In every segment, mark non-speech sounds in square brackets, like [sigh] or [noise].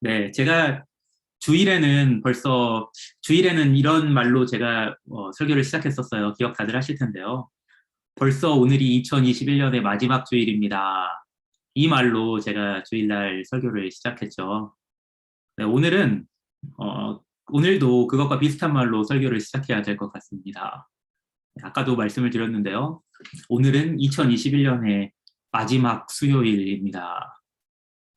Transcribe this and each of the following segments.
네, 제가 주일에는 벌써 주일에는 이런 말로 제가 어, 설교를 시작했었어요. 기억 다들 하실 텐데요. 벌써 오늘이 2021년의 마지막 주일입니다. 이 말로 제가 주일날 설교를 시작했죠. 네, 오늘은 어, 오늘도 그것과 비슷한 말로 설교를 시작해야 될 것 같습니다. 아까도 말씀을 드렸는데요. 오늘은 2021년의 마지막 수요일입니다.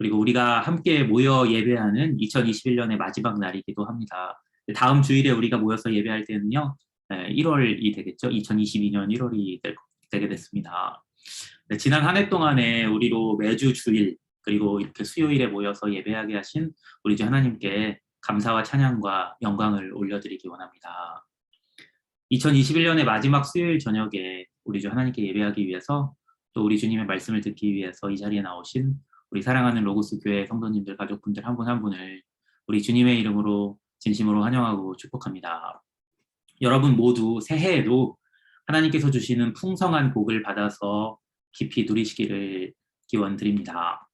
그리고 우리가 함께 모여 예배하는 2021년의 마지막 날이기도 합니다. 다음 주일에 우리가 모여서 예배할 때는요, 1월이 되겠죠. 2022년 1월이 될, 되게 됐습니다. 네, 지난 한 해 동안에 우리로 매주 주일 그리고 이렇게 수요일에 모여서 예배하게 하신 우리 주 하나님께 감사와 찬양과 영광을 올려드리기 원합니다. 2021년의 마지막 수요일 저녁에 우리 주 하나님께 예배하기 위해서 또 우리 주님의 말씀을 듣기 위해서 이 자리에 나오신 우리 사랑하는 로고스 교회 성도님들 가족분들 한 분한 한 분을 우리 주님의 이름으로 진심으로 환영하고 축복합니다. 여러분 모두 새해에도 하나님께서 주시는 풍성한 복을 받아서 깊이 누리시기를 기원 드립니다.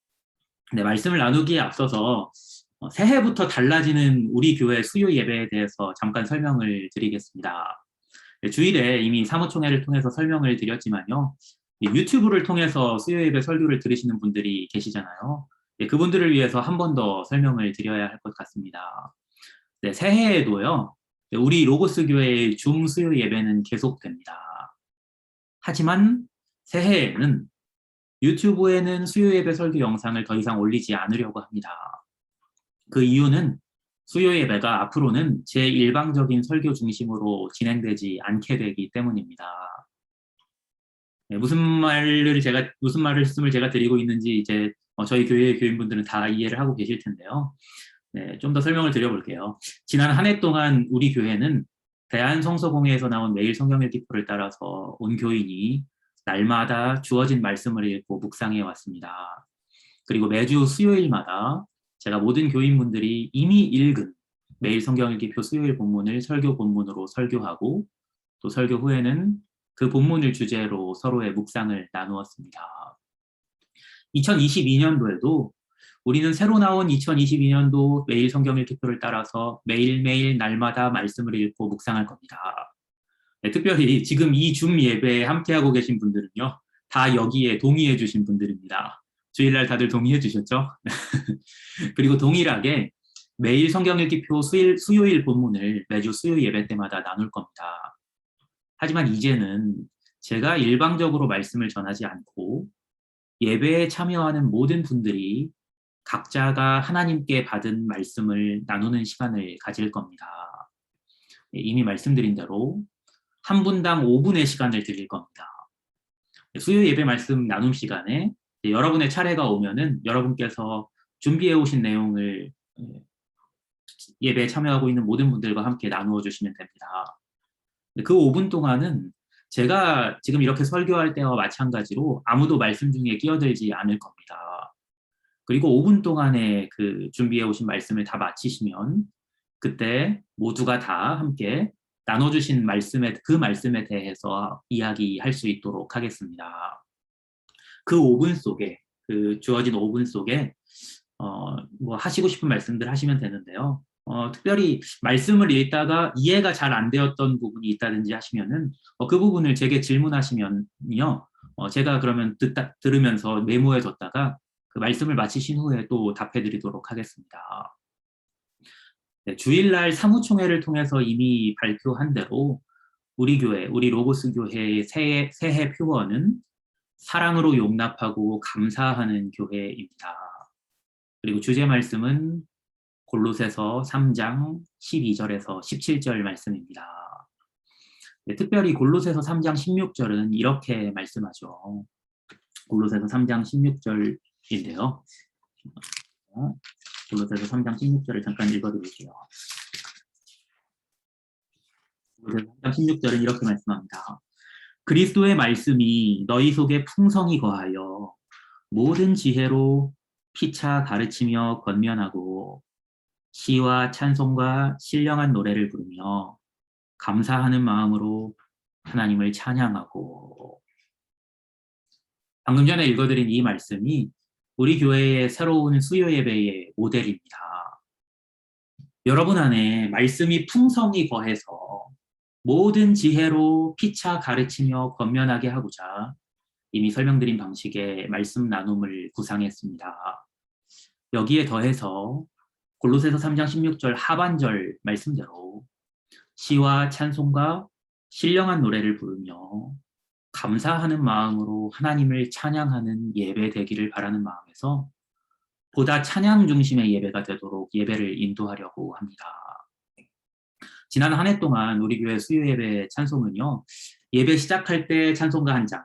네, 말씀을 나누기에 앞서서 어, 새해부터 달라지는 우리 교회 수요 예배에 대해서 잠깐 설명을 드리겠습니다. 네, 주일에 이미 사무총회를 통해서 설명을 드렸지만요. 유튜브를 통해서 수요 예배 설교를 들으시는 분들이 계시잖아요. 네, 그분들을 위해서 한 번 더 설명을 드려야 할 것 같습니다. 네, 새해에도요. 네, 우리 로고스 교회의 줌 수요 예배는 계속됩니다. 하지만 새해에는 유튜브에는 수요 예배 설교 영상을 더 이상 올리지 않으려고 합니다. 그 이유는 수요 예배가 앞으로는 제 일방적인 설교 중심으로 진행되지 않게 되기 때문입니다. 네, 무슨 말을 제가 무슨 말씀을 제가 드리고 있는지 이제 어, 저희 교회 교인분들은 다 이해를 하고 계실 텐데요. 네, 좀 더 설명을 드려볼게요. 지난 한 해 동안 우리 교회는 대한성서공회에서 나온 매일 성경 읽기표를 따라서 온 교인이 날마다 주어진 말씀을 읽고 묵상해 왔습니다. 그리고 매주 수요일마다 제가 모든 교인분들이 이미 읽은 매일 성경 읽기표 수요일 본문을 설교 본문으로 설교하고 또 설교 후에는 그 본문을 주제로 서로의 묵상을 나누었습니다. 2022년도에도 우리는 새로 나온 2022년도 매일 성경 읽기표를 따라서 매일매일 날마다 말씀을 읽고 묵상할 겁니다. 네, 특별히 지금 이 줌 예배에 함께하고 계신 분들은요. 다 여기에 동의해 주신 분들입니다. 주일날 다들 동의해 주셨죠? [laughs] 그리고 동일하게 매일 성경 읽기표 수요일 본문을 매주 수요 예배 때마다 나눌 겁니다. 하지만 이제는 제가 일방적으로 말씀을 전하지 않고 예배에 참여하는 모든 분들이 각자가 하나님께 받은 말씀을 나누는 시간을 가질 겁니다. 예, 이미 말씀드린 대로 한 분당 5분의 시간을 드릴 겁니다. 수요 예배 말씀 나눔 시간에 여러분의 차례가 오면은 여러분께서 준비해 오신 내용을 예, 예배에 참여하고 있는 모든 분들과 함께 나누어 주시면 됩니다. 그 5분 동안은 제가 지금 이렇게 설교할 때와 마찬가지로 아무도 말씀 중에 끼어들지 않을 겁니다. 그리고 5분 동안에 그 준비해 오신 말씀을 다 마치시면 그때 모두가 다 함께 나눠주신 말씀에 그 말씀에 대해서 이야기할 수 있도록 하겠습니다. 그 5분 속에 그 주어진 5분 속에 어, 뭐 하시고 싶은 말씀들 하시면 되는데요. 어, 특별히 말씀을 읽다가 이해가 잘 안 되었던 부분이 있다든지 하시면은 어, 그 부분을 제게 질문하시면요, 어, 제가 그러면 듣다, 들으면서 메모해 뒀다가 그 말씀을 마치신 후에 또 답해 드리도록 하겠습니다. 네, 주일날 사무총회를 통해서 이미 발표한 대로 우리 교회, 우리 로고스 교회의 새해, 새해 표어는 사랑으로 용납하고 감사하는 교회입니다. 그리고 주제 말씀은 골로새서 3장 12절에서 17절 말씀입니다. 네, 특별히 골로새서 3장 16절은 이렇게 말씀하죠. 골로새서 3장 16절 인데요. 골로새서 3장 16절을 잠깐 읽어드릴게요. 골로새서 3장 16절은 이렇게 말씀합니다. 그리스도의 말씀이 너희 속에 풍성히 거하여 모든 지혜로 피차 가르치며 권면하고 시와 찬송과 신령한 노래를 부르며 감사하는 마음으로 하나님을 찬양하고 방금 전에 읽어드린 이 말씀이 우리 교회의 새로운 수요 예배의 모델입니다. 여러분 안에 말씀이 풍성히 거해서 모든 지혜로 피차 가르치며 권면하게 하고자 이미 설명드린 방식의 말씀 나눔을 구상했습니다. 여기에 더해서 골로새서 3장 16절 하반절 말씀대로 시와 찬송과 신령한 노래를 부르며 감사하는 마음으로 하나님을 찬양하는 예배 되기를 바라는 마음에서 보다 찬양 중심의 예배가 되도록 예배를 인도하려고 합니다. 지난 한 해 동안 우리 교회 수요 예배 찬송은요. 예배 시작할 때 찬송가 한 장,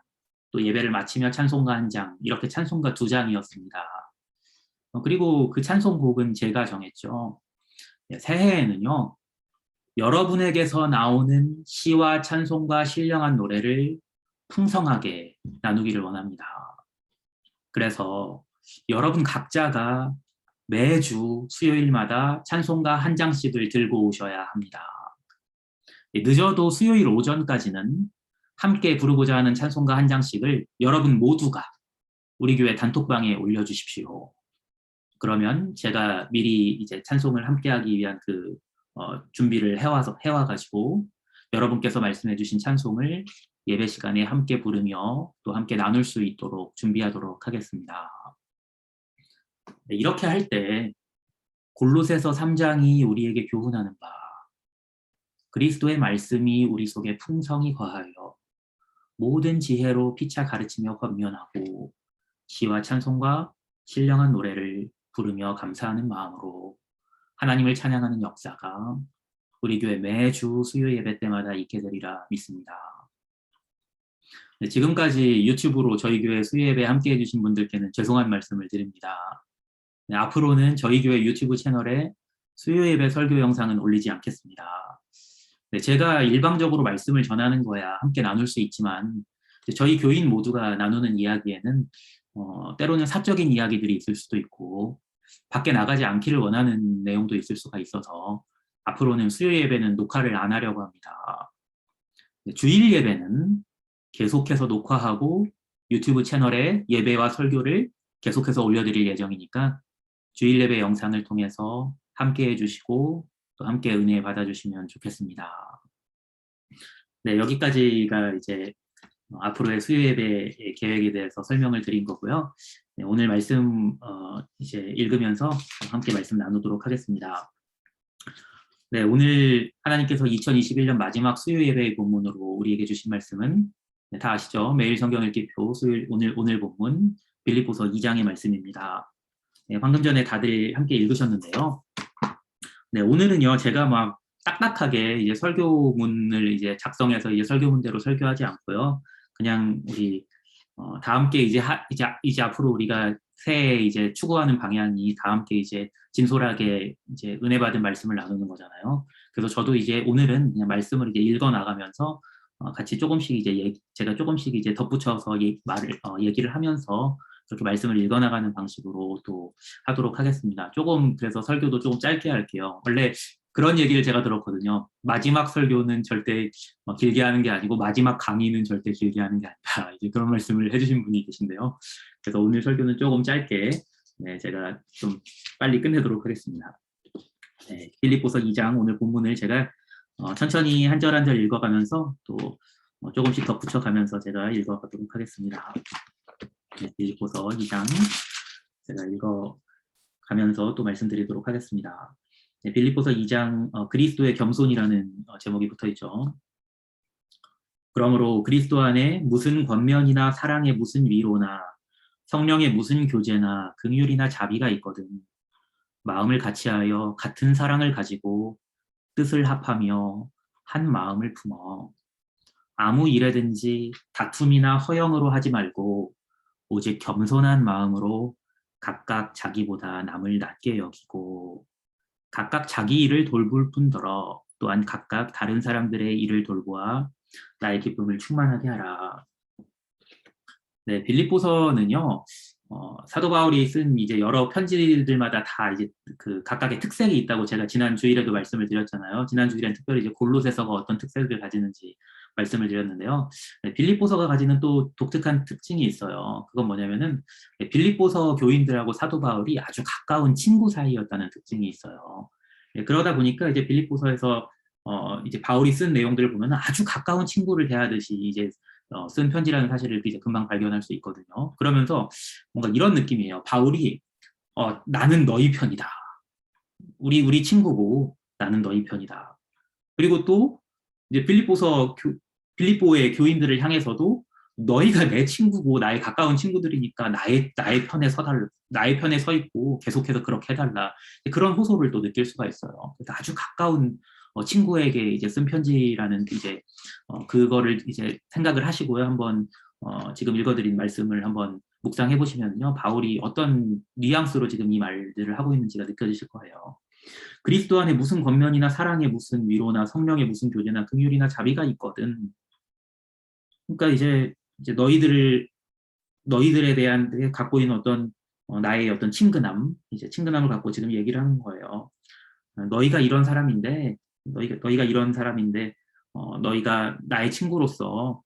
또 예배를 마치며 찬송가 한 장, 이렇게 찬송가 두 장이었습니다. 어, 그리고 그 찬송곡은 제가 정했죠. 네, 새해에는요. 여러분에게서 나오는 시와 찬송과 신령한 노래를 풍성하게 나누기를 원합니다. 그래서 여러분 각자가 매주 수요일마다 찬송가 한 장씩을 들고 오셔야 합니다. 예, 늦어도 수요일 오전까지는 함께 부르고자 하는 찬송가 한 장씩을 여러분 모두가 우리 교회 단톡방에 올려주십시오. 그러면 제가 미리 이제 찬송을 함께하기 위한 그 어, 준비를 해와서 해와가지고 여러분께서 말씀해주신 찬송을 예배 시간에 함께 부르며 또 함께 나눌 수 있도록 준비하도록 하겠습니다. 네, 이렇게 할 때 골로새서 3장이 우리에게 교훈하는 바 그리스도의 말씀이 우리 속에 풍성히 거하여 모든 지혜로 피차 가르치며 권면하고 시와 찬송과 신령한 노래를 부르며 감사하는 마음으로 하나님을 찬양하는 역사가 우리 교회 매주 수요 예배 때마다 있게 되리라 믿습니다. 네, 지금까지 유튜브로 저희 교회 수요 예배 함께 해주신 분들께는 죄송한 말씀을 드립니다. 네, 앞으로는 저희 교회 유튜브 채널에 수요 예배 설교 영상은 올리지 않겠습니다. 네, 제가 일방적으로 말씀을 전하는 거야 함께 나눌 수 있지만 저희 교인 모두가 나누는 이야기에는 어, 때로는 사적인 이야기들이 있을 수도 있고 밖에 나가지 않기를 원하는 내용도 있을 수가 있어서 앞으로는 수요 예배는 녹화를 안 하려고 합니다. 네, 주일 예배는 계속해서 녹화하고 유튜브 채널에 예배와 설교를 계속해서 올려드릴 예정이니까 주일 예배 영상을 통해서 함께 해주시고 또 함께 은혜 받아주시면 좋겠습니다. 네, 여기까지가 이제 앞으로의 수요 예배 계획에 대해서 설명을 드린 거고요. 네, 오늘 말씀 어, 이제 읽으면서 함께 말씀 나누도록 하겠습니다. 네, 오늘 하나님께서 2021년 마지막 수요 예배의 본문으로 우리에게 주신 말씀은 네, 다 아시죠? 매일 성경 읽기 표 수요일 오늘 오늘 본문 빌립보서 2장의 말씀입니다. 네, 방금 전에 다들 함께 읽으셨는데요. 네, 오늘은요 제가 막 딱딱하게 이제 설교문을 이제 작성해서 이제 설교문대로 설교하지 않고요. 그냥 우리 어, 다 함께 이제 하, 이제 이제 앞으로 우리가 새해 이제 추구하는 방향이 다 함께 이제 진솔하게 이제 은혜 받은 말씀을 나누는 거잖아요. 그래서 저도 이제 오늘은 그냥 말씀을 이제 읽어 나가면서 어, 같이 조금씩 이제 얘기, 제가 조금씩 이제 덧붙여서 예, 말을 어, 얘기를 하면서 그렇게 말씀을 읽어 나가는 방식으로 또 하도록 하겠습니다. 조금 그래서 설교도 조금 짧게 할게요. 원래 그런 얘기를 제가 들었거든요. 마지막 설교는 절대 뭐 길게 하는 게 아니고 마지막 강의는 절대 길게 하는 게 아니다. [laughs] 이제 그런 말씀을 해주신 분이 계신데요. 그래서 오늘 설교는 조금 짧게 네, 제가 좀 빨리 끝내도록 하겠습니다. 네, 필립보서 2장 오늘 본문을 제가 어, 천천히 한 절 한 절 읽어가면서 또 어, 조금씩 덧붙여가면서 제가 읽어가도록 하겠습니다. 네, 빌립보서 2장 제가 읽어가면서 또 말씀드리도록 하겠습니다. 네, 빌립보서 2장 어, 그리스도의 겸손이라는 어, 제목이 붙어 있죠. 그러므로 그리스도 안에 무슨 권면이나 사랑의 무슨 위로나 성령의 무슨 교제나 긍휼이나 자비가 있거든 마음을 같이하여 같은 사랑을 가지고 뜻을 합하며 한 마음을 품어 아무 일에든지 다툼이나 허영으로 하지 말고 오직 겸손한 마음으로 각각 자기보다 남을 낮게 여기고 각각 자기 일을 돌볼 뿐더러 또한 각각 다른 사람들의 일을 돌보아 나의 기쁨을 충만하게 하라. 네, 빌립보서는요. 어, 사도 바울이 쓴 이제 여러 편지들마다 다 이제 그 각각의 특색이 있다고 제가 지난 주일에도 말씀을 드렸잖아요. 지난 주일엔 특별히 이제 골로새서가 어떤 특색을 가지는지 말씀을 드렸는데요. 네, 빌립보서가 가지는 또 독특한 특징이 있어요. 그건 뭐냐면은 네, 빌립보서 교인들하고 사도 바울이 아주 가까운 친구 사이였다는 특징이 있어요. 예, 그러다 보니까 이제 빌립보서에서 어, 이제 바울이 쓴 내용들을 보면 아주 가까운 친구를 대하듯이 이제 어, 쓴 편지라는 사실을 이제 금방 발견할 수 있거든요. 그러면서 뭔가 이런 느낌이에요. 바울이 어, 나는 너희 편이다. 우리 우리 친구고 나는 너희 편이다. 그리고 또 이제 빌립보서 교, 빌립보의 교인들을 향해서도 너희가 내 친구고 나의 가까운 친구들이니까 나의 나의 편에 서달 나의 편에 서 있고 계속해서 그렇게 해달라 그런 호소를 또 느낄 수가 있어요. 그래서 아주 가까운 어, 친구에게 이제 쓴 편지라는 이제 어, 그거를 이제 생각을 하시고요. 한번 어, 지금 읽어드린 말씀을 한번 묵상해 보시면요. 바울이 어떤 뉘앙스로 지금 이 말들을 하고 있는지가 느껴지실 거예요. 그리스도 안에 무슨 겉면이나 사랑에 무슨 위로나 성령의 무슨 교제나 긍휼이나 자비가 있거든. 그러니까 이제 이제 너희들을 너희들에 대한 갖고 있는 어떤 어, 나의 어떤 친근함, 이제 친근함을 갖고 지금 얘기를 하는 거예요. 어, 너희가 이런 사람인데, 너희가 너희가 이런 사람인데, 어, 너희가 나의 친구로서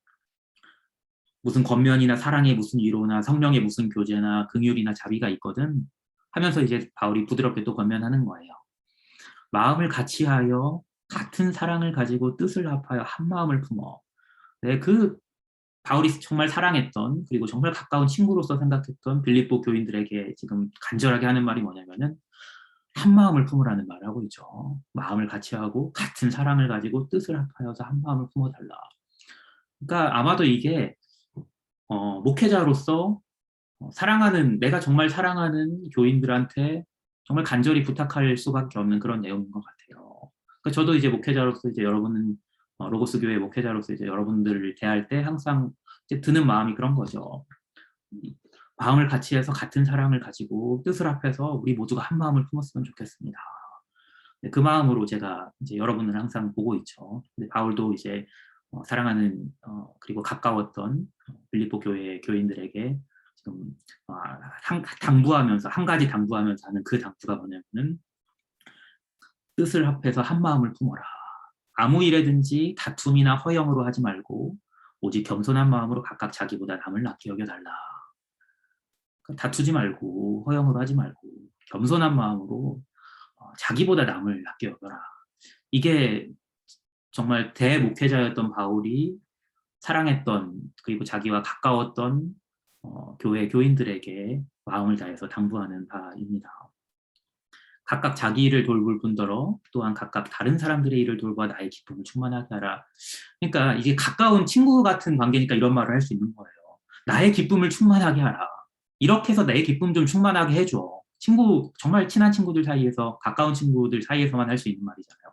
무슨 겉면이나 사랑의 무슨 위로나 성령의 무슨 교제나 긍휼이나 자비가 있거든 하면서 이제 바울이 부드럽게 또 권면하는 거예요. 마음을 같이하여 같은 사랑을 가지고 뜻을 합하여 한 마음을 품어. 네, 그 바울이 정말 사랑했던 그리고 정말 가까운 친구로서 생각했던 빌립보 교인들에게 지금 간절하게 하는 말이 뭐냐면은 한 마음을 품으라는 말을 하고 있죠. 마음을 같이 하고 같은 사랑을 가지고 뜻을 합하여서 한 마음을 품어달라. 그러니까 아마도 이게 어, 목회자로서 어, 사랑하는 내가 정말 사랑하는 교인들한테 정말 간절히 부탁할 수밖에 없는 그런 내용인 것 같아요. 그러니까 저도 이제 목회자로서 이제 여러분은 어, 로고스 교회 목회자로서 이제 여러분들을 대할 때 항상 드는 마음이 그런 거죠. 마음을 같이 해서 같은 사랑을 가지고 뜻을 합해서 우리 모두가 한 마음을 품었으면 좋겠습니다. 네, 그 마음으로 제가 이제 여러분을 항상 보고 있죠. 바울도 이제 어, 사랑하는 어, 그리고 가까웠던 빌립보 교회 교인들에게 지금 어, 한, 당부하면서 한 가지 당부하면서 하는 그 당부가 뭐냐면은 뜻을 합해서 한 마음을 품어라. 아무 일에든지 다툼이나 허영으로 하지 말고 오직 겸손한 마음으로 각각 자기보다 남을 낫게 여겨달라. 그러니까 다투지 말고 허영으로 하지 말고 겸손한 마음으로 어, 자기보다 남을 낫게 여겨라. 이게 정말 대목회자였던 바울이 사랑했던 그리고 자기와 가까웠던 어, 교회 교인들에게 마음을 다해서 당부하는 바입니다. 각각 자기 일을 돌볼 뿐더러 또한 각각 다른 사람들의 일을 돌봐 나의 기쁨을 충만하게 하라. 그러니까 이게 가까운 친구 같은 관계니까 이런 말을 할 수 있는 거예요. 나의 기쁨을 충만하게 하라. 이렇게 해서 내 기쁨 좀 충만하게 해줘. 친구 정말 친한 친구들 사이에서 가까운 친구들 사이에서만 할 수 있는 말이잖아요.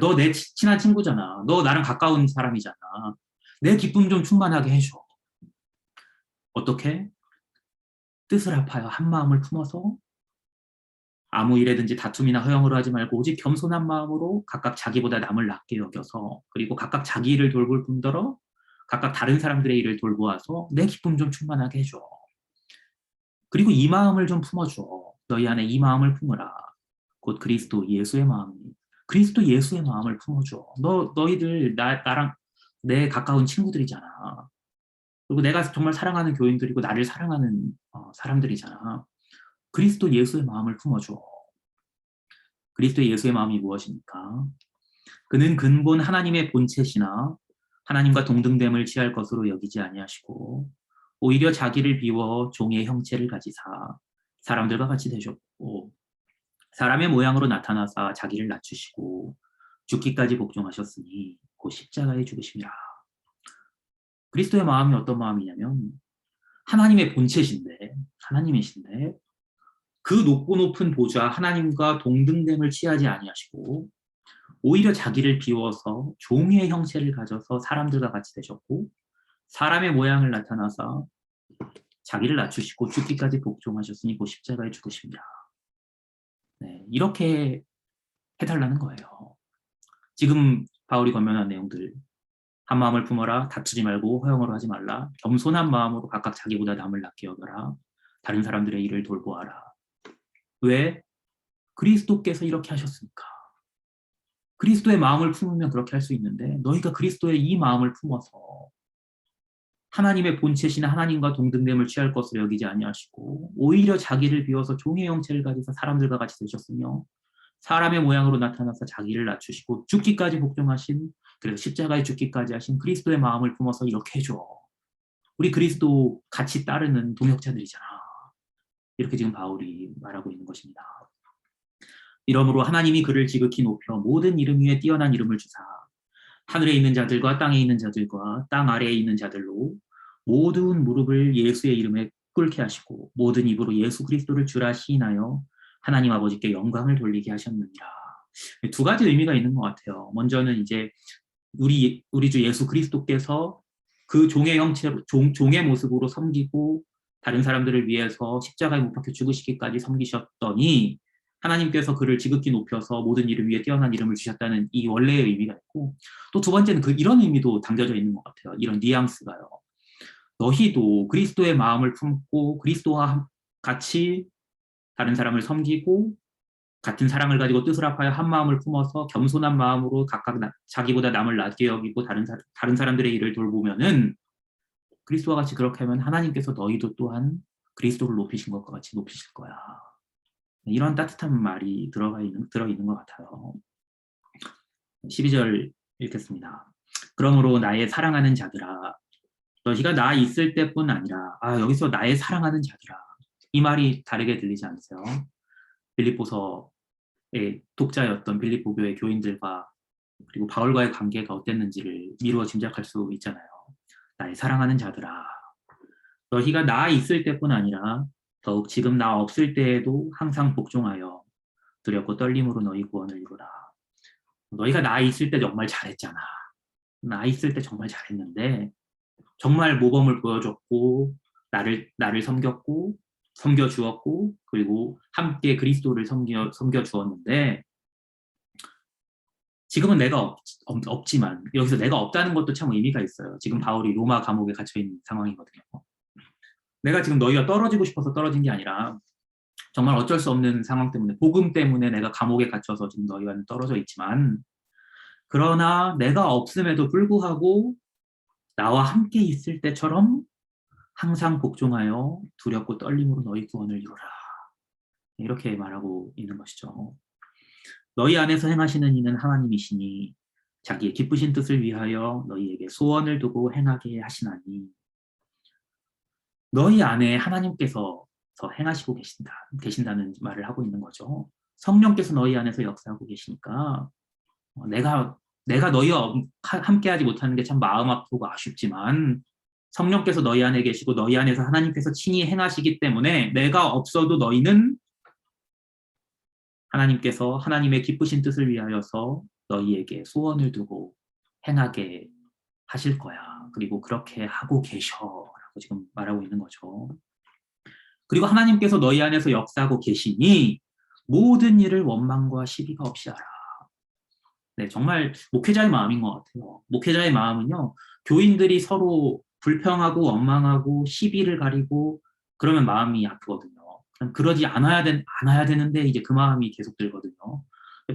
너 내 친한 친구잖아. 너 나랑 가까운 사람이잖아. 내 기쁨 좀 충만하게 해줘. 어떻게? 뜻을 합하여 한 마음을 품어서 아무 일에든지 다툼이나 허영으로 하지 말고 오직 겸손한 마음으로 각각 자기보다 남을 낫게 여겨서 그리고 각각 자기 일을 돌볼 뿐더러 각각 다른 사람들의 일을 돌보아서 내 기쁨 좀 충만하게 해줘. 그리고 이 마음을 좀 품어줘. 너희 안에 이 마음을 품으라. 곧 그리스도 예수의 마음이. 그리스도 예수의 마음을 품어줘. 너 너희들 나 나랑 내 가까운 친구들이잖아. 그리고 내가 정말 사랑하는 교인들이고 나를 사랑하는 어, 사람들이잖아. 그리스도 예수의 마음을 품어줘. 그리스도 예수의 마음이 무엇입니까? 그는 근본 하나님의 본체시나 하나님과 동등됨을 취할 것으로 여기지 아니하시고 오히려 자기를 비워 종의 형체를 가지사 사람들과 같이 되셨고 사람의 모양으로 나타나사 자기를 낮추시고 죽기까지 복종하셨으니 곧 십자가에 죽으심이라. 그리스도의 마음이 어떤 마음이냐면 하나님의 본체신데 하나님이신데 그 높고 높은 보좌 하나님과 동등됨을 취하지 아니하시고 오히려 자기를 비워서 종의 형체를 가져서 사람들과 같이 되셨고 사람의 모양을 나타나서 자기를 낮추시고 죽기까지 복종하셨으니 그 십자가에 죽으십니다. 네, 이렇게 해달라는 거예요. 지금 바울이 권면한 내용들 한 마음을 품어라 다투지 말고 허영으로 하지 말라 겸손한 마음으로 각각 자기보다 남을 낫게 여겨라 다른 사람들의 일을 돌보아라 왜? 그리스도께서 이렇게 하셨습니까? 그리스도의 마음을 품으면 그렇게 할 수 있는데 너희가 그리스도의 이 마음을 품어서 하나님의 본체신 하나님과 동등됨을 취할 것으로 여기지 아니하시고 오히려 자기를 비워서 종의 형체를 가지사 사람들과 같이 되셨으며 사람의 모양으로 나타나서 자기를 낮추시고 죽기까지 복종하신 그래서 십자가에 죽기까지 하신 그리스도의 마음을 품어서 이렇게 해줘. 우리 그리스도 같이 따르는 동역자들이잖아. 이렇게 지금 바울이 말하고 있는 것입니다. 이러므로 하나님이 그를 지극히 높여 모든 이름 위에 뛰어난 이름을 주사 하늘에 있는 자들과 땅에 있는 자들과 땅 아래에 있는 자들로 모든 무릎을 예수의 이름에 꿇게 하시고 모든 입으로 예수 그리스도를 주라 시인하여 하나님 아버지께 영광을 돌리게 하셨느니라. 두 가지 의미가 있는 것 같아요. 먼저는 이제 우리 우리 주 예수 그리스도께서 그 종의 형체로 종, 종의 모습으로 섬기고 다른 사람들을 위해서 십자가에 못 박혀 죽으시기까지 섬기셨더니 하나님께서 그를 지극히 높여서 모든 이름 위에 뛰어난 이름을 주셨다는 이 원래의 의미가 있고 또 두 번째는 그 이런 의미도 담겨져 있는 것 같아요. 이런 뉘앙스가요. 너희도 그리스도의 마음을 품고 그리스도와 같이 다른 사람을 섬기고 같은 사랑을 가지고 뜻을 합하여 한 마음을 품어서 겸손한 마음으로 각각 나, 자기보다 남을 낮게 여기고 다른, 사, 다른 사람들의 일을 돌보면은 그리스도와 같이 그렇게 하면 하나님께서 너희도 또한 그리스도를 높이신 것과 같이 높이실 거야. 이런 따뜻한 말이 들어가 있는, 들어있는 것 같아요. 12절 읽겠습니다. 그러므로 나의 사랑하는 자들아 너희가 나 있을 때뿐 아니라 아 여기서 나의 사랑하는 자들아 이 말이 다르게 들리지 않으세요? 빌립보서의 독자였던 빌립보 교회 교인들과 그리고 바울과의 관계가 어땠는지를 미루어 짐작할 수 있잖아요. 나의 사랑하는 자들아 너희가 나 있을 때뿐 아니라 더욱 지금 나 없을 때에도 항상 복종하여 두렵고 떨림으로 너희 구원을 이루라. 너희가 나 있을 때 정말 잘했잖아. 나 있을 때 정말 잘했는데 정말 모범을 보여줬고 나를 나를 섬겼고 섬겨 주었고 그리고 함께 그리스도를 섬겨 섬겨 주었는데 지금은 내가 없, 없, 지만 여기서 내가 없다는 것도 참 의미가 있어요. 지금 바울이 로마 감옥에 갇혀 있는 상황이거든요. 내가 지금 너희가 떨어지고 싶어서 떨어진 게 아니라 정말 어쩔 수 없는 상황 때문에 복음 때문에 내가 감옥에 갇혀서 지금 너희와는 떨어져 있지만 그러나 내가 없음에도 불구하고 나와 함께 있을 때처럼 항상 복종하여 두렵고 떨림으로 너희 구원을 이루라. 이렇게 말하고 있는 것이죠. 너희 안에서 행하시는 이는 하나님이시니 자기의 기쁘신 뜻을 위하여 너희에게 소원을 두고 행하게 하시나니 너희 안에 하나님께서 더 행하시고 계신다, 계신다는 말을 하고 있는 거죠. 성령께서 너희 안에서 역사하고 계시니까 어, 내가 내가 너희와 함께하지 못하는 게 참 마음 아프고 아쉽지만 성령께서 너희 안에 계시고 너희 안에서 하나님께서 친히 행하시기 때문에 내가 없어도 너희는 하나님께서 하나님의 기쁘신 뜻을 위하여서 너희에게 소원을 두고 행하게 하실 거야. 그리고 그렇게 하고 계셔라고 지금 말하고 있는 거죠. 그리고 하나님께서 너희 안에서 역사하고 계시니 모든 일을 원망과 시비가 없이 하라. 네, 정말 목회자의 마음인 것 같아요. 목회자의 마음은요, 교인들이 서로 불평하고 원망하고 시비를 가리고 그러면 마음이 아프거든요. 그러지 않아야, 된, 않아야 되는데 이제 그 마음이 계속 들거든요.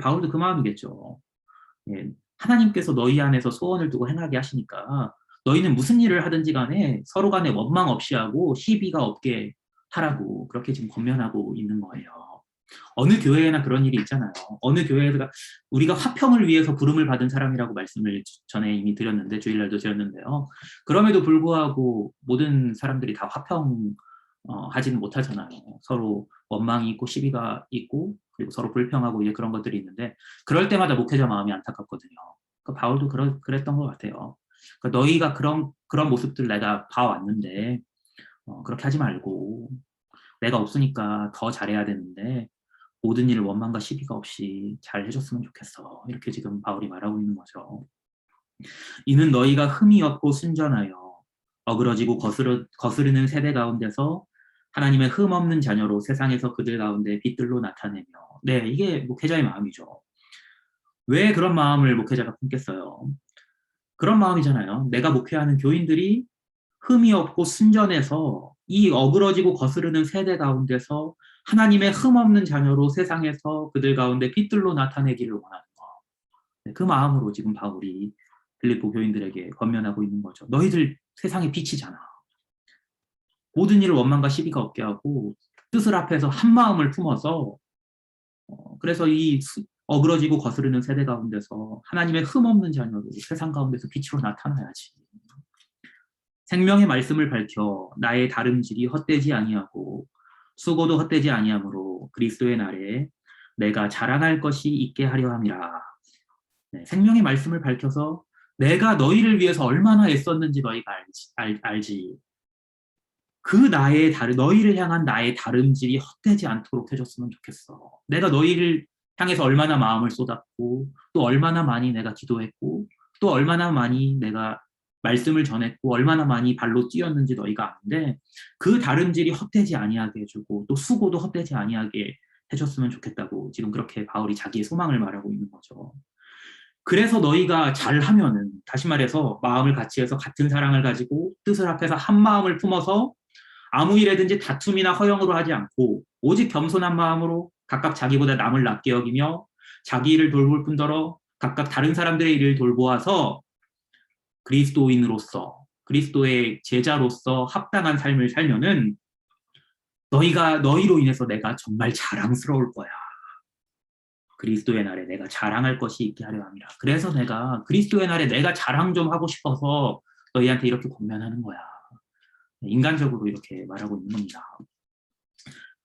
바울도 그 마음이겠죠. 네, 하나님께서 너희 안에서 소원을 두고 행하게 하시니까 너희는 무슨 일을 하든지 간에 서로 간에 원망 없이 하고 시비가 없게 하라고 그렇게 지금 권면하고 있는 거예요. 어느 교회에나 그런 일이 있잖아요. 어느 교회가 우리가 화평을 위해서 부름을 받은 사람이라고 말씀을 전에 이미 드렸는데 주일날도 드렸는데요. 그럼에도 불구하고 모든 사람들이 다 화평 어, 하지는 못하잖아요. 서로 원망이 있고 시비가 있고 그리고 서로 불평하고 이제 그런 것들이 있는데 그럴 때마다 목회자 마음이 안타깝거든요. 그 바울도 그러, 그랬던 것 같아요. 그러니까 너희가 그런 그런 모습들 내가 봐왔는데 어, 그렇게 하지 말고 내가 없으니까 더 잘해야 되는데 모든 일을 원망과 시비가 없이 잘 해줬으면 좋겠어. 이렇게 지금 바울이 말하고 있는 거죠. 이는 너희가 흠이 없고 순전하여 어그러지고 거스르, 거스르는 세대 가운데서 하나님의 흠 없는 자녀로 세상에서 그들 가운데 빛들로 나타내며 네 이게 목회자의 마음이죠. 왜 그런 마음을 목회자가 품겠어요? 그런 마음이잖아요. 내가 목회하는 교인들이 흠이 없고 순전해서 이 어그러지고 거스르는 세대 가운데서 하나님의 흠없는 자녀로 세상에서 그들 가운데 빛들로 나타내기를 원하는 거. 네, 그 마음으로 지금 바울이 빌립보 교인들에게 권면하고 있는 거죠. 너희들 세상의 빛이잖아. 모든 일을 원망과 시비가 없게 하고 뜻을 앞에서 한 마음을 품어서 어, 그래서 이 수- 어그러지고 거스르는 세대 가운데서 하나님의 흠 없는 자녀로 세상 가운데서 빛으로 나타나야지. 생명의 말씀을 밝혀 나의 다름질이 헛되지 아니하고 수고도 헛되지 아니하므로 그리스도의 날에 내가 자랑할 것이 있게 하려 함이라. 네, 생명의 말씀을 밝혀서 내가 너희를 위해서 얼마나 애썼는지 너희가 알지. 알, 알지. 그 나의 다른 너희를 향한 나의 다름질이 헛되지 않도록 해줬으면 좋겠어. 내가 너희를 향해서 얼마나 마음을 쏟았고 또 얼마나 많이 내가 기도했고 또 얼마나 많이 내가 말씀을 전했고 얼마나 많이 발로 뛰었는지 너희가 아는데 그 다름질이 헛되지 아니하게 해주고 또 수고도 헛되지 아니하게 해줬으면 좋겠다고 지금 그렇게 바울이 자기의 소망을 말하고 있는 거죠. 그래서 너희가 잘하면은 다시 말해서 마음을 같이 해서 같은 사랑을 가지고 뜻을 합해서 한 마음을 품어서 아무 일에든지 다툼이나 허영으로 하지 않고 오직 겸손한 마음으로 각각 자기보다 남을 낮게 여기며 자기 일을 돌볼 뿐더러 각각 다른 사람들의 일을 돌보아서 그리스도인으로서 그리스도의 제자로서 합당한 삶을 살면은 너희가 너희로 인해서 내가 정말 자랑스러울 거야. 그리스도의 날에 내가 자랑할 것이 있게 하려 함이라. 그래서 내가 그리스도의 날에 내가 자랑 좀 하고 싶어서 너희한테 이렇게 권면하는 거야. 인간적으로 이렇게 말하고 있는 겁니다.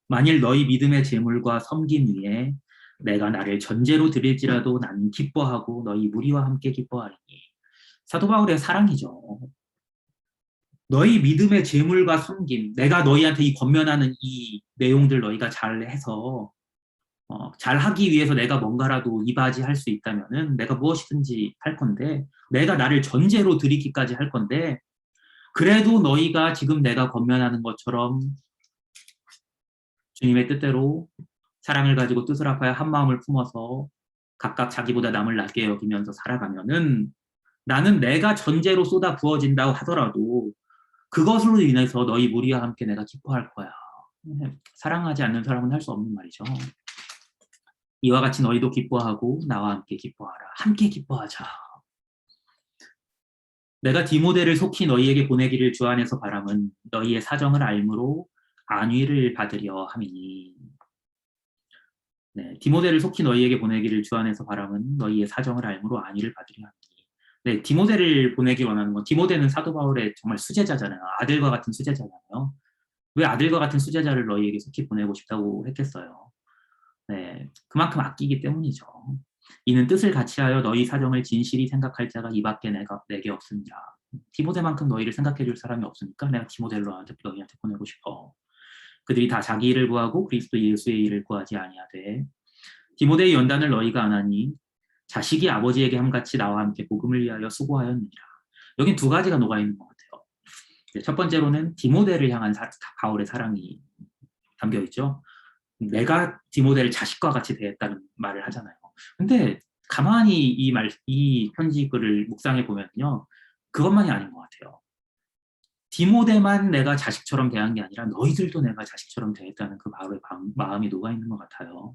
만일 너희 믿음의 재물과 섬김 위에 내가 나를 전제로 드릴지라도 나는 기뻐하고 너희 무리와 함께 기뻐하리니 사도 바울의 사랑이죠. 너희 믿음의 재물과 섬김, 내가 너희한테 이 권면하는 이 내용들 너희가 잘해서 어, 잘하기 위해서 내가 뭔가라도 이바지할 수 있다면은 내가 무엇이든지 할 건데 내가 나를 전제로 드리기까지 할 건데 그래도 너희가 지금 내가 권면하는 것처럼 주님의 뜻대로 사랑을 가지고 뜻을 합하여 한 마음을 품어서 각각 자기보다 남을 낮게 여기면서 살아가면은 나는 내가 전제로 쏟아 부어진다고 하더라도 그것으로 인해서 너희 무리와 함께 내가 기뻐할 거야. 사랑하지 않는 사람은 할 수 없는 말이죠. 이와 같이 너희도 기뻐하고 나와 함께 기뻐하라. 함께 기뻐하자. 내가 디모데를 속히 너희에게 보내기를 주 안에서 바람은 너희의 사정을 알므로 안위를 받으려 함이니. 네, 디모데를 속히 너희에게 보내기를 주 안에서 바람은 너희의 사정을 알므로 안위를 받으려 함이니. 네, 디모데를 보내기 원하는 건 디모데는 사도 바울의 정말 수제자잖아요. 아들과 같은 수제자잖아요. 왜 아들과 같은 수제자를 너희에게 속히 보내고 싶다고 했겠어요. 네, 그만큼 아끼기 때문이죠. 이는 뜻을 같이 하여 너희 사정을 진실히 생각할 자가 이밖에 내가 내게 없습니다. 디모데만큼 너희를 생각해 줄 사람이 없으니까 내가 디모데를 너한테 너희한테 보내고 싶어. 그들이 다 자기 일을 구하고 그리스도 예수의 일을 구하지 아니하되 디모데의 연단을 너희가 안 하니 자식이 아버지에게 함같이 나와 함께 복음을 위하여 수고하였느니라. 여긴 두 가지가 녹아 있는 것 같아요. 네, 첫 번째로는 디모데를 향한 사, 바울의 사랑이 담겨 있죠. 내가 디모데를 자식과 같이 대했다는 말을 하잖아요. 근데 가만히 이 말, 이 편지 글을 묵상해 보면요. 그것만이 아닌 것 같아요. 디모데만 내가 자식처럼 대한 게 아니라 너희들도 내가 자식처럼 대했다는 그 바울의 마음이 녹아 있는 것 같아요.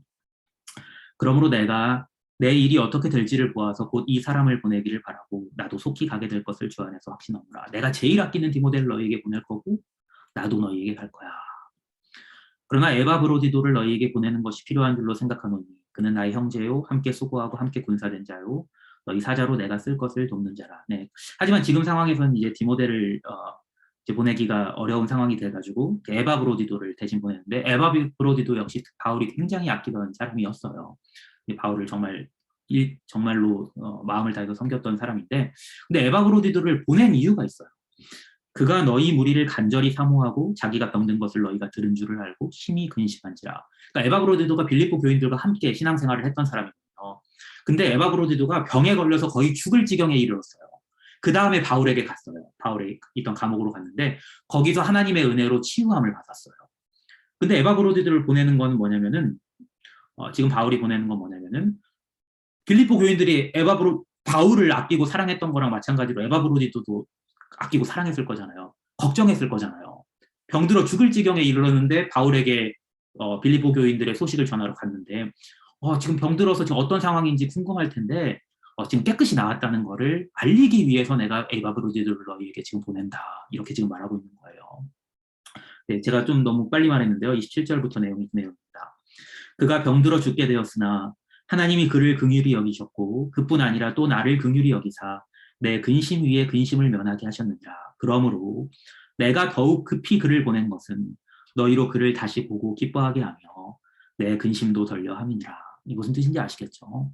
그러므로 내가 내 일이 어떻게 될지를 보아서 곧 이 사람을 보내기를 바라고 나도 속히 가게 될 것을 주 안에서 확신하노라. 내가 제일 아끼는 디모데를 너희에게 보낼 거고 나도 너희에게 갈 거야. 그러나 에바 브로디도를 너희에게 보내는 것이 필요한 줄로 생각하노니 그는 나의 형제요 함께 수고하고 함께 군사된 자요 너희 사자로 내가 쓸 것을 돕는 자라. 네. 하지만 지금 상황에서는 이제 디모데를 어, 이제 보내기가 어려운 상황이 돼가지고 에바 브로디도를 대신 보냈는데 에바 브로디도 역시 바울이 굉장히 아끼던 사람이었어요. 바울을 정말 일, 정말로 어, 마음을 다해서 섬겼던 사람인데 근데 에바 브로디도를 보낸 이유가 있어요. 그가 너희 무리를 간절히 사모하고 자기가 병든 것을 너희가 들은 줄을 알고 심히 근심한지라. 그러니까 에바 브로디도가 빌립보 교인들과 함께 신앙생활을 했던 사람이거든요. 근데 에바 브로디도가 병에 걸려서 거의 죽을 지경에 이르렀어요. 그 다음에 바울에게 갔어요. 바울에 있던 감옥으로 갔는데 거기서 하나님의 은혜로 치유함을 받았어요. 근데 에바 브로디도를 보내는 건 뭐냐면은 어, 지금 바울이 보내는 건 뭐냐면은 빌립보 교인들이 에바 브로 바울을 아끼고 사랑했던 거랑 마찬가지로 에바 브로디도도 아끼고 사랑했을 거잖아요. 걱정했을 거잖아요. 병들어 죽을 지경에 이르렀는데 바울에게 어, 빌립보 교인들의 소식을 전하러 갔는데 어, 지금 병들어서 지금 어떤 상황인지 궁금할 텐데 어, 지금 깨끗이 나왔다는 거를 알리기 위해서 내가 에바브로디들을 너희에게 지금 보낸다. 이렇게 지금 말하고 있는 거예요. 네, 제가 좀 너무 빨리 말했는데요. 27절부터 내용이 그 내용입니다. 그가 병들어 죽게 되었으나 하나님이 그를 긍휼히 여기셨고 그뿐 아니라 또 나를 긍휼히 여기사 내 근심 위에 근심을 면하게 하셨느니라. 그러므로 내가 더욱 급히 그를 보낸 것은 너희로 그를 다시 보고 기뻐하게 하며 내 근심도 덜려 함이니라. 이 무슨 뜻인지 아시겠죠?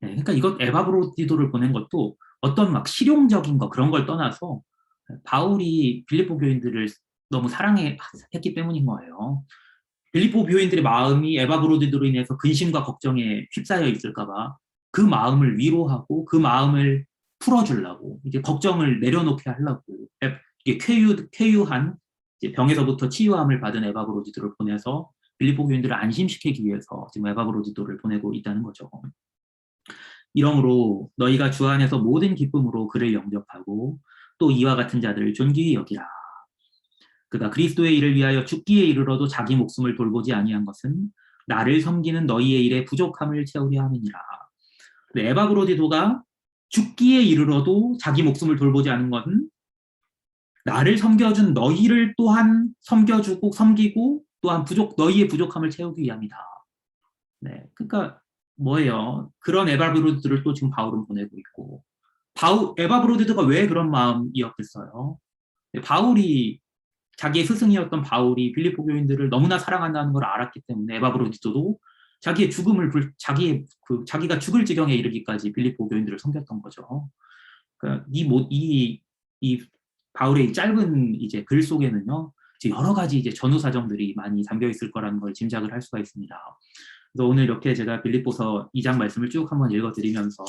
네, 그러니까 이것 에바브로디도를 보낸 것도 어떤 막 실용적인 거 그런 걸 떠나서 바울이 빌립보 교인들을 너무 사랑했기 때문인 거예요. 빌립보 교인들의 마음이 에바 브로디도로 인해서 근심과 걱정에 휩싸여 있을까봐 그 마음을 위로하고 그 마음을 풀어주려고 이제 걱정을 내려놓게 하려고 이게 쾌유 쾌유한 병에서부터 치유함을 받은 에바 브로디도를 보내서 빌립보 교인들을 안심시키기 위해서 지금 에바 브로디도를 보내고 있다는 거죠. 이러므로 너희가 주 안에서 모든 기쁨으로 그를 영접하고 또 이와 같은 자들을 존귀히 여기라. 그가 그리스도의 일을 위하여 죽기에 이르러도 자기 목숨을 돌보지 아니한 것은 나를 섬기는 너희의 일에 부족함을 채우려 함이니라. 에바브로디도가 죽기에 이르러도 자기 목숨을 돌보지 않은 것은 나를 섬겨준 너희를 또한 섬겨주고 섬기고 또한 부족 너희의 부족함을 채우기 위함이다. 네, 그러니까 뭐예요? 그런 에바브로드를 또 지금 바울은 보내고 있고 바울 에바브로드가 왜 그런 마음이었겠어요? 네, 바울이 자기의 스승이었던 바울이 빌립보 교인들을 너무나 사랑한다는 걸 알았기 때문에 에바브로디도도 자기의 죽음을 자기의 그 자기가 죽을 지경에 이르기까지 빌립보 교인들을 섬겼던 거죠. 그러니까 이이 이 바울의 짧은 이제 글 속에는요 여러 가지 이제 전후 사정들이 많이 담겨 있을 거라는 걸 짐작을 할 수가 있습니다. 그래서 오늘 이렇게 제가 빌립보서 2장 말씀을 쭉 한번 읽어드리면서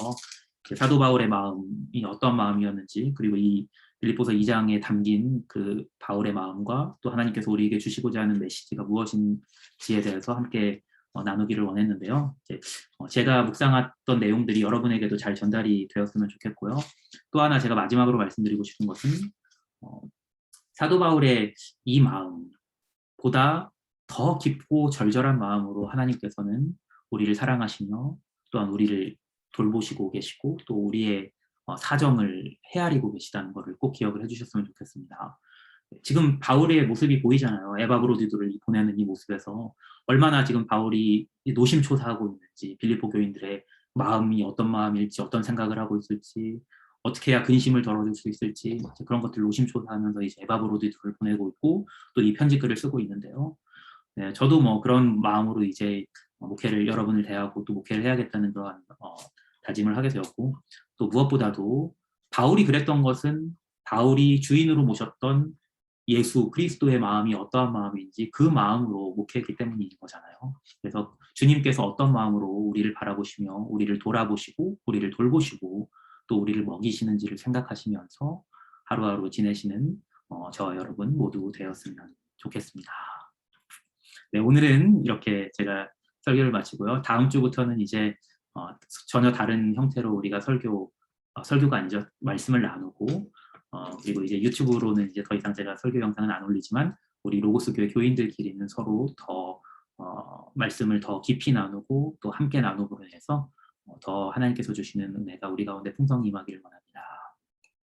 사도 바울의 마음이 어떤 마음이었는지 그리고 이 빌립보서 2장에 담긴 그 바울의 마음과 또 하나님께서 우리에게 주시고자 하는 메시지가 무엇인지에 대해서 함께 어, 나누기를 원했는데요. 이제 어, 제가 묵상했던 내용들이 여러분에게도 잘 전달이 되었으면 좋겠고요. 또 하나 제가 마지막으로 말씀드리고 싶은 것은 어, 사도 바울의 이 마음보다 더 깊고 절절한 마음으로 하나님께서는 우리를 사랑하시며 또한 우리를 돌보시고 계시고 또 우리의 어, 사정을 헤아리고 계시다는 것을 꼭 기억을 해주셨으면 좋겠습니다. 지금 바울의 모습이 보이잖아요. 에바브로디도를 보내는 이 모습에서 얼마나 지금 바울이 노심초사하고 있는지 빌리포 교인들의 마음이 어떤 마음일지 어떤 생각을 하고 있을지 어떻게 해야 근심을 덜어줄 수 있을지 그런 것들 노심초사하면서 이제 에바브로디도를 보내고 있고 또 이 편지글을 쓰고 있는데요. 네, 저도 뭐 그런 마음으로 이제 목회를 여러분을 대하고 또 목회를 해야겠다는 그런 어, 다짐을 하게 되었고 또 무엇보다도 바울이 그랬던 것은 바울이 주인으로 모셨던 예수 그리스도의 마음이 어떠한 마음인지 그 마음으로 목회했기 때문인 거잖아요. 그래서 주님께서 어떤 마음으로 우리를 바라보시며 우리를 돌아보시고 우리를 돌보시고 또 우리를 먹이시는지를 생각하시면서 하루하루 지내시는 어, 저와 여러분 모두 되었으면 좋겠습니다. 네, 오늘은 이렇게 제가 설교를 마치고요. 다음 주부터는 이제 어, 전혀 다른 형태로 우리가 설교 어, 설교가 아니죠 말씀을 나누고 어, 그리고 이제 유튜브로는 이제 더 이상 제가 설교 영상은 안 올리지만 우리 로고스 교회 교인들끼리는 서로 더 어, 말씀을 더 깊이 나누고 또 함께 나누고 해서 어, 더 하나님께서 주시는 은혜가 우리 가운데 풍성히 임하기를 원합니다.